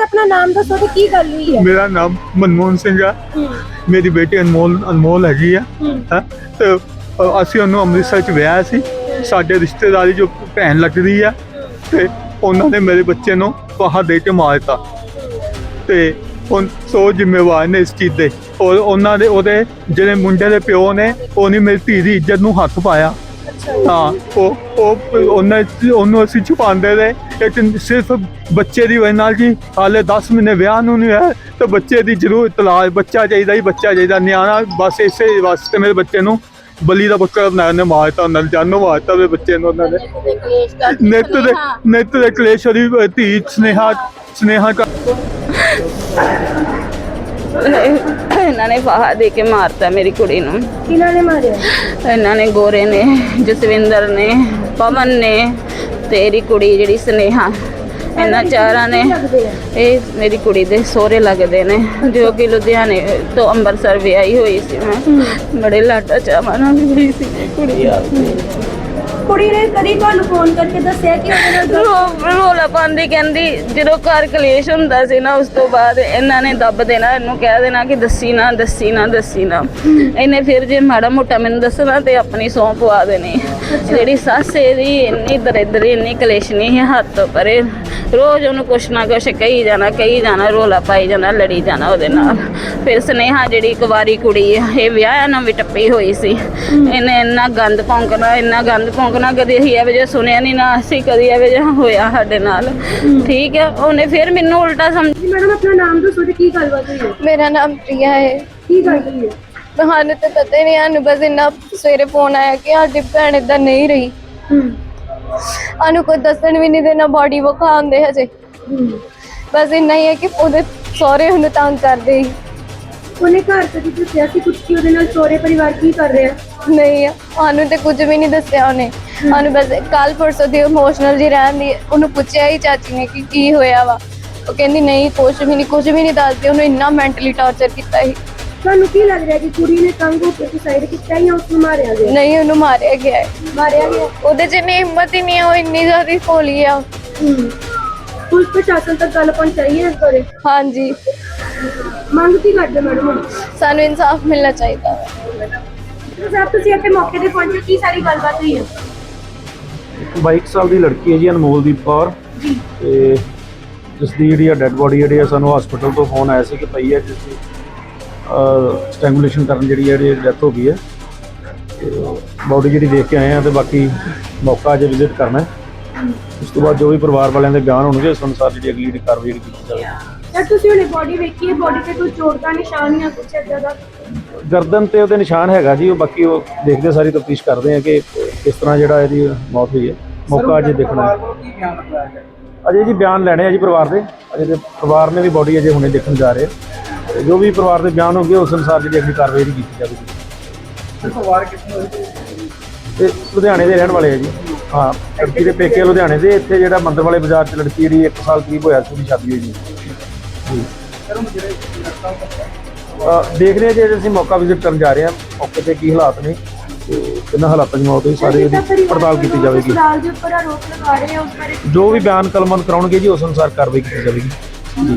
Sir ਆਪਣਾ ਨਾਮ ਦੱਸੋ ਤੇ ਕੀ ਗੱਲ ਹੋਈ ਹੈ? ਮੇਰਾ ਨਾਮ ਮਨਮੋਹਨ ਸਿੰਘ ਆ। ਮੇਰੀ ਬੇਟੀ ਅਨਮੋਲ ਅਨਮੋਲ ਹੈਗੀ ਆ। ਹੈਂ, ਤੇ ਅਸੀਂ ਉਹਨੂੰ ਅੰਮ੍ਰਿਤਸਰ ਚ ਵਿਆਹ ਸੀ। ਸਾਡੇ ਰਿਸ਼ਤੇਦਾਰੀ ਜੋ ਭੈਣ ਲੱਗਦੀ ਆ। ਤੇ ਉਹਨਾਂ ਨੇ ਮੇਰੇ ਬੱਚੇ ਨੂੰ ਬਾਹਰ ਦੇ ਕੇ ਮਾਰ ਦਿੱਤਾ। ਤੇ ਉਹ ਸੋ ਜ਼ਿੰਮੇਵਾਰ ਨੇ ਇਸ ਚੀਜ਼ ਦੇ। ਔਰ ਉਹਨਾਂ ਦੇ ਉਹਦੇ ਜਿਹੜੇ ਮੁੰਡੇ ਦੇ ਪਿਓ ਨੇ ਉਹਨੇ ਮੇਰੀ ਧੀ ਦੀ ਇੱਜ਼ਤ ਨੂੰ ਹੱਥ ਪਾਇਆ। ਹਾਂ। ਉਹ ਉਹ ਉਹਨੇ ਉਹਨੂੰ ਅਸੀਂ ਛੁਪਾਉਂਦੇ ਰਹੇ। ਇੱਕ ਸਿਰਫ ਬੱਚੇ ਦੀ ਵਜ੍ਹਾ ਨਾਲ ਜੀ ਹਾਲੇ 10 ਮਹੀਨੇ ਵਿਆਹ ਨੂੰ ਨਹੀਂ ਹੋਇਆ ਤੇ ਬੱਚੇ ਦੀ ਜ਼ਰੂਰ ਤਲਾਸ਼ ਬੱਚਾ ਚਾਹੀਦਾ ਹੀ ਬੱਚਾ ਚਾਹੀਦਾ ਨਿਆਣਾ ਬਸ ਇਸੇ ਵਾਸਤੇ ਮੇਰੇ ਬੱਚੇ ਨੂੰ ਬਲੀ ਦਾ ਬੱਕਰਾ ਬਣਾਇਆ ਨੇ ਮਾਰਤਾ ਉਹਨਾਂ ਨੇ ਜਾਨੋਂ ਮਾਰਤਾ ਮੇਰੇ ਬੱਚੇ ਨੂੰ ਉਹਨਾਂ ਨੇ। ਨਿੱਤ ਦੇ ਨਿੱਤ ਦੇ ਕਲੇਸ਼ ਉਹਦੀ ਧੀ ਸਨੇਹਾ ਸਨੇਹਾ ਦਾ ਇਹਨਾਂ ਨੇ ਫਾਹਾ ਦੇ ਕੇ ਮਾਰਤਾ ਮੇਰੀ ਕੁੜੀ ਨੂੰ। ਕਿਹਨਾਂ ਨੇ ਮਾਰਿਆ? ਇਹਨਾਂ ਨੇ ਗੋਰੇ ਨੇ ਜਸਵਿੰਦਰ ਨੇ ਪਵਨ ਨੇ ਤੇਰੀ ਕੁੜੀ ਜਿਹੜੀ ਸਨੇਹਾ। ਇਹਨਾਂ ਚਾਰਾਂ ਨੇ ਇਹ ਮੇਰੀ ਕੁੜੀ ਦੇ ਸਹੁਰੇ ਲੱਗਦੇ ਨੇ ਜੋ ਕਿ ਲੁਧਿਆਣੇ ਤੋਂ ਅੰਮ੍ਰਿਤਸਰ ਵਿਆਹੀ ਹੋਈ ਸੀ ਮੈਂ। ਬੜੇ ਲਾਟਾ ਚਾਵਾਂ ਨਾਲ ਵਿਆਹੀ ਸੀ ਕੁੜੀ। ਆ ਕੁੜੀ ਨੇ ਕਦੀ ਤੁਹਾਨੂੰ ਫੋਨ ਕਰਕੇ ਦੱਸਿਆ ਕਿ ਉਹਦੇ ਨਾਲ ਗਲਤ- ਰੋ- ਰੋਲਾ ਪਾਉਂਦੀ ਕਹਿੰਦੀ ਜਦੋਂ ਘਰ ਕਲੇਸ਼ ਹੁੰਦਾ ਸੀ ਨਾ ਉਸ ਤੋਂ ਬਾਅਦ ਇਹਨਾਂ ਨੇ ਦੱਬ ਦੇਣਾ ਇਹਨੂੰ ਕਹਿ ਦੇਣਾ ਕਿ ਦੱਸੀ ਨਾ ਦੱਸੀ ਨਾ ਦੱਸੀ ਨਾ। ਇਹਨੇ ਫਿਰ ਜੇ ਮਾੜਾ ਮੋਟਾ ਮੈਨੂੰ ਦੱਸਣਾ ਤੇ ਆਪਣੀ ਸੌਂ ਪਵਾ ਦੇਣੀ। ਜਿਹੜੀ ਸੱਸ ਇਹਦੀ ਇੰਨੀ ਦਰਿਦਰੀ ਇੰਨੀ ਕਲੇਸ਼ ਨਹੀਂ ਹੈ ਹੱਥ ਤੋਂ ਪਰੇ ਰੋਜ਼ ਉਹਨੂੰ ਕੁਛ ਨਾ ਕੁਛ ਕਹੀ ਜਾਣਾ ਕਹੀ ਜਾਣਾ ਰੋਲਾ ਪਾਈ ਜਾਣਾ ਲੜੀ ਜਾਣਾ ਉਹਦੇ ਨਾਲ। ਫਿਰ ਸਨੇਹਾ ਜਿਹੜੀ ਕੁਵਾਰੀ ਕੁੜੀ ਹੈ ਇਹ ਵਿਆਹ ਨਾਲ ਵੀ ਟੱਪੀ ਹੋਈ ਸੀ। ਇਹਨੇ ਇੰਨਾ ਗੰਦ ਭੌਂਕਣਾ ਇੰਨਾ ਗੰਦ ਭੌਂਕਣਾ ਕਦੇ ਅਸੀਂ ਇਹੋ ਜਿਹਾ ਸੁਣਿਆ ਨਹੀਂ ਨਾ ਅਸੀਂ ਕਦੀ ਇਹੋ ਜਿਹਾ ਹੋਇਆ ਸਾਡੇ ਨਾਲ। ਠੀਕ ਹੈ ਉਹਨੇ ਫਿਰ ਮੈਨੂੰ ਉਲਟਾ ਸਮਝ ਮੈਡਮ ਆਪਣਾ ਨਾਮ ਦੱਸੋ ਤੇ ਕੀ ਗੱਲਬਾਤ ਹੋਈ ਹੈ? ਮੇਰਾ ਨਾਮ ਪ੍ਰਿਆ ਹੈ। ਕੀ ਗੱਲ ਹੋਈ ਹੈ? ਤੁਹਾਨੂੰ ਤਾਂ ਪਤਾ ਹੀ ਨਹੀਂ ਸਾਨੂੰ ਬਸ ਇੰਨਾ ਸਵੇਰੇ ਫੋਨ ਆਇਆ ਕਿ ਸਾਡੀ ਭੈਣ ਏਦਾਂ ਨਹੀਂ ਰਹੀ। ਹੂੰ। ਸਾਨੂੰ ਕੋਈ ਦੱਸਣ ਵੀ ਨਹੀਂ ਦੇਣਾ ਬਾਡੀ ਵਿਖਾਉਂਦੇ ਹਜੇ। ਹੂੰ। ਬਸ ਇੰਨਾ ਹੀ ਹੈ ਕਿ ਉਹਦੇ ਸਹੁਰੇ ਉਹਨੂੰ ਤੰਗ ਕਰਦੇ ਸੀ। ਉਹਨੇ ਘਰ ਕਦੀ ਦੱਸਿਆ ਸੀ ਕੁਝ ਕਿ ਉਹਦੇ ਨਾਲ ਸੋਰੇ ਪਰਿਵਾਰ ਕੀ ਕਰ ਰਿਹਾ? ਨਹੀਂ ਸਾਨੂੰ ਤੇ ਕੁਝ ਵੀ ਨਹੀਂ ਦੱਸਿਆ ਉਹਨੇ। ਸਾਨੂੰ ਬਸ ਕੱਲ ਪਰਸੋਂ ਦੀ ਇਮੋਸ਼ਨਲ ਜੀ ਰਹਿੰਦੀ ਉਹਨੂੰ ਪੁੱਛਿਆ ਹੀ ਚਾਚੀ ਨੇ ਕਿ ਕੀ ਹੋਇਆ ਵਾ। ਉਹ ਕਹਿੰਦੀ ਨਹੀਂ ਕੁਝ ਵੀ ਨਹੀਂ ਕੁਝ ਵੀ ਨਹੀਂ ਦੱਸਦੀ। ਉਹਨੂੰ ਇੰਨਾ ਮੈਂਟਲੀ ਟਾਰਚਰ ਕੀਤਾ ਸੀ। ਤੁਹਾਨੂੰ ਕੀ ਲੱਗ ਰਿਹਾ ਕਿ ਕੁੜੀ ਨੇ ਤੰਗ ਹੋ ਕੇ ਸੁਸਾਈਡ ਕੀਤਾ ਜਾਂ ਉਸ ਨੂੰ ਮਾਰਿਆ ਗਿਆ? ਨਹੀਂ ਉਹਨੂੰ ਮਾਰਿਆ ਗਿਆ ਹੈ। ਮਾਰਿਆ ਗਿਆ? ਉਹਦੇ 'ਚ ਇੰਨੀ ਹਿੰਮਤ ਹੀ ਨਹੀਂ ਹੈ ਉਹ ਇੰਨੀ ਜ਼ਿਆਦਾ ਭੋਲੀ ਆ। ਹੂੰ। ਪੁਲਿਸ ਪ੍ਰਸ਼ਾਸਨ ਤੱਕ ਗੱਲ ਪਹੁੰਚਾਈ ਹੈ ਇਸ ਬਾਰੇ? ਹਾਂਜੀ। ਮੰਗ ਕੀ ਕਰਦੇ ਮੈਡਮ ਸਾਨੂੰ ਇਨਸਾਫ ਮਿਲਣਾ ਚਾਹੀਦਾ ਹੈ ਸਾਹਿਬ ਤੁਸੀਂ ਇੱਥੇ ਮੌਕੇ ਤੇ ਪਹੁੰਚੇ ਕੀ ਸਾਰੀ ਗੱਲਬਾਤ ਹੋਈ ਹੈ? 22 ਸਾਲ ਦੀ ਲੜਕੀ ਹੈ ਜੀ ਅਨਮੋਲਦੀਪ ਕੌਰ। ਤੇ ਜਿਸ ਦੀ ਜਿਹੜੀ ਆ ਡੈੱਡ ਬੋਡੀ ਜਿਹੜੀ ਆ ਸਾਨੂੰ ਹਸਪੀਟਲ ਤੋਂ ਫੋਨ ਆਇਆ ਸੀ ਕਿ ਪਈ ਹੈ ਜਿਸ ਦੀ ਸਟੈਂਗੂਲੇਸ਼ਨ ਕਰਨ ਜਿਹੜੀ ਹੈ ਜਿਹੜੀ ਡੈਥ ਹੋ ਗਈ ਹੈ। ਤੇ ਬੋਡੀ ਜਿਹੜੀ ਦੇਖ ਕੇ ਆਏ ਆ ਤੇ ਬਾਕੀ ਮੌਕਾ ਅਜੇ ਵਿਜ਼ਿਟ ਕਰਨਾ ਹੈ। ਉਸ ਤੋਂ ਬਾਅਦ ਜੋ ਵੀ ਪਰਿਵਾਰ ਵਾਲਿਆਂ ਦੇ ਬਿਆਨ ਹੋਣਗੇ ਉਸ ਅਨੁਸਾਰ ਜਿਹੜੀ ਅਗਲੀ ਜਿਹੜੀ ਕਾਰਵਾਈ ਜਿਹੜੀ ਕੀਤੀ ਜਾਵੇਗੀ। ਸਰ ਤੁਸੀਂ ਹੁਣੇ ਬੋਡੀ ਵੇਖੀ ਹੈ? ਬੋਡੀ ਤੇ ਕੋਈ ਚੋਟ ਦਾ ਨਿਸ਼ਾਨ ਜਾਂ ਕੁਛ ਏਦਾਂ ਦਾ? ਗਰਦਨ ਤੇ ਉਹਦੇ ਨਿਸ਼ਾਨ ਹੈਗਾ ਜੀ ਉਹ ਬਾਕੀ ਉਹ ਦੇਖਦੇ ਸਾਰੀ ਤਫਤੀਸ਼ ਕਰਦੇ ਆ ਕਿ ਕਿਸ ਤਰ੍ਹਾਂ ਜਿਹੜਾ ਇਹਦੀ ਮੌਤ ਹੋਈ ਹੈ। ਮੌਕਾ ਅਜੇ ਦੇਖਣਾ ਹੈ। ਅਜੇ ਜੀ ਬਿਆਨ ਲੈਣੇ ਆ ਜੀ ਪਰਿਵਾਰ ਦੇ। ਅਜੇ ਤੇ ਪਰਿਵਾਰ ਨੇ ਵੀ ਬੋਡੀ ਅਜੇ ਹੁਣੇ ਦੇਖਣ ਜਾ ਰਹੇ ਆ। ਤੇ ਜੋ ਵੀ ਪਰਿਵਾਰ ਦੇ ਬਿਆਨ ਹੋਣਗੇ ਉਸ ਅਨੁਸਾਰ ਜਿਹੜੀ ਅਗਲੀ ਕਾਰਵਾਈ ਜਿਹੜੀ ਕੀਤੀ ਜਾਵੇਗੀ। ਪਰਿਵਾਰ ਕਿੱਥੋਂ ਤੇ ਲੁਧਿਆਣੇ ਦੇ ਰਹਿਣ ਵਾਲੇ ਆ ਜੀ। ਹਾਂ ਲੜਕੀ ਦੇ ਪੇਕੇ ਲੁਧਿਆਣੇ ਦੇ ਇੱਥੇ ਜਿਹੜਾ ਮੰਦਰ ਵਾਲੇ ਬਾਜ਼ਾਰ 'ਚ ਲੜਕੀ ਜਿਹੜੀ 1 ਸਾਲ ਕਰੀਬ ਹੋਇਆ ਸੀ ਉਹਦੀ ਸ਼ਾਦੀ ਹੋਈ ਜੀ ਜੀ ਅਹ ਦੇਖ ਰਹੇ ਹਾਂ ਜੇ ਅਸੀਂ ਮੌਕਾ ਵਿਜ਼ਿਟ ਕਰਨ ਜਾ ਰਹੇ ਹਾਂ ਮੌਕੇ ਤੇ ਕੀ ਹਾਲਾਤ ਨੇ ਤੇ ਕਿੰਨਾ ਹਾਲਾਤਾਂ ਦੀ ਮੌਤ ਹੋਈ ਸਾਰੇ ਇਹਦੀ ਪੜਤਾਲ ਕੀਤੀ ਜਾਵੇਗੀ। ਹਸਪਤਾਲ ਦੇ ਉੱਪਰ ਆਰੋਪ ਲਗਾ ਰਹੇ ਆ ਉਸ ਬਾਰੇ ਜੋ ਵੀ ਬਿਆਨ ਕਲਮਨ ਕਰਾਉਣਗੇ ਜੀ ਉਸ ਅਨੁਸਾਰ ਕਾਰਵਾਈ ਕੀਤੀ ਜਾਵੇਗੀ। ਜੀ